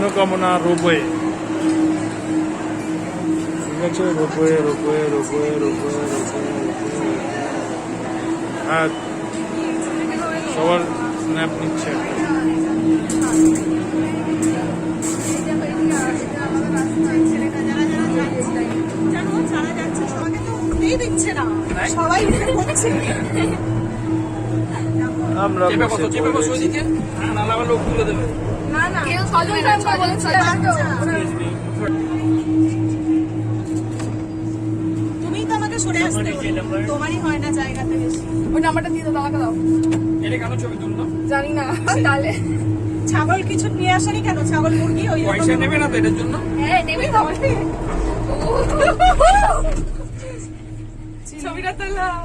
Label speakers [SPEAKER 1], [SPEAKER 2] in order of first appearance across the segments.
[SPEAKER 1] মনোকামনা রোপওয়ে ঠিক আছে ropeway ropeway ropeway ropeway ropeway হ্যাঁ সবার স্ন্যাপ নিচ্ছে।
[SPEAKER 2] উঠতেই দিচ্ছে না সবাই
[SPEAKER 1] আমরা
[SPEAKER 3] হ্যাঁ নাহলে আবার লোক তুলে দেবে।
[SPEAKER 2] না না।
[SPEAKER 4] কেউ ছজন থাকবে বলেছে
[SPEAKER 2] তুমিই তো আমাকে সরে আসতে তোমারই হয় না জায়গাতে বেশি।
[SPEAKER 4] ওই নাম্বারটা দিয়ে দাও আমাকে দাও।
[SPEAKER 3] এটা কেন ছবি তুললো?
[SPEAKER 4] জানি না তাহলে।
[SPEAKER 2] ছাগল কিছু নিয়ে আসেনি কেন? ছাগল মুরগি ওই
[SPEAKER 3] পয়সা নেবে না তো এটার জন্য?
[SPEAKER 4] হ্যাঁ নেবে তো ছবিটা তোলাও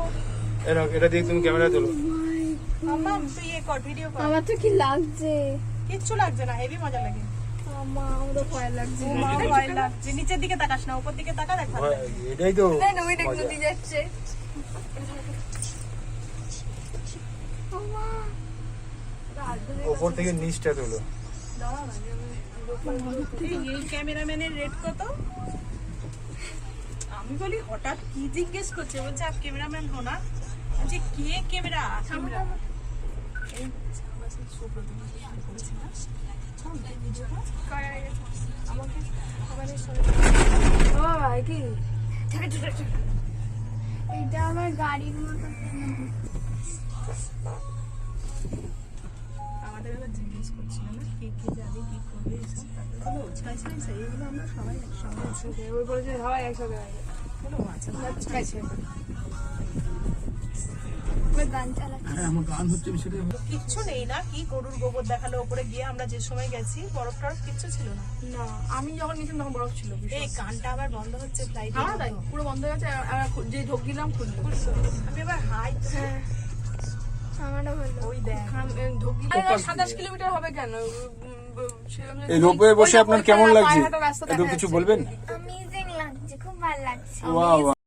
[SPEAKER 1] এটা দিয়ে তুমি ক্যামেরা তোলো।
[SPEAKER 2] মাম্মাম, তুই এ কর ভিডিও কর।
[SPEAKER 5] আমার তো কি লাগছে?
[SPEAKER 2] কিচ্ছু লাগছে না হেভি মজা লাগে।
[SPEAKER 5] আমার আমার তো ভয় লাগছে।
[SPEAKER 2] ভয় লাগছে। নিচের দিকে তাকাস না উপর দিকে তাকা দেখ
[SPEAKER 1] এটাই তো
[SPEAKER 4] না ওই দেখ নদী যাচ্ছে
[SPEAKER 1] ওপর থেকে নিচটা তোলো।
[SPEAKER 2] এই এই ক্যামেরাম্যানের রেট কত? আমি বলি হঠাৎ কি জিজ্ঞেস করছে? বলছে আপ ক্যামেরাম্যান হো না? বলছে কে ক্যামেরা? ক্যামেরা। এই আমার সাথে সুব্রত শুরু করেছে না এই ভিডিওটা। আমাকে আবার এই সরে-
[SPEAKER 4] ও ভাই কি
[SPEAKER 5] এটা আমার গাড়ির মতো
[SPEAKER 2] আমাদের এবার জিজ্ঞেস করছিল না কে কে যাবে কি করবে তারপরে এগুলো আমরা সবাই একসঙ্গে আছি
[SPEAKER 4] ওই বলেছে একসাথে। হবে
[SPEAKER 2] আচ্ছা ছাই ছাই কিচ্ছু নেই না কি গরুর গোবর দেখাল ওপরে গিয়ে আমরা যে সময় গেছি বরফ টরফ কিচ্ছু ছিল না।
[SPEAKER 4] না আমি যখন তখন বরফ ছিল
[SPEAKER 2] এই কানটা আবার বন্ধ হচ্ছে ফ্লাইট
[SPEAKER 4] আমার তাই পুরো বন্ধ হয়ে গেছে যে ঢোক দিলাম খুললো।
[SPEAKER 2] আমি এবার হাই
[SPEAKER 5] আমারও হলো।
[SPEAKER 2] ওই দেখ।
[SPEAKER 4] সাতাশ কিলোমিটার হবে কেন? সেরকম
[SPEAKER 1] এই রোপওয়ে বসে আপনার কেমন লাগছে? কিছু বলবেন?
[SPEAKER 5] লাগছে খুব ভালো লাগছে।
[SPEAKER 1] ওয়াও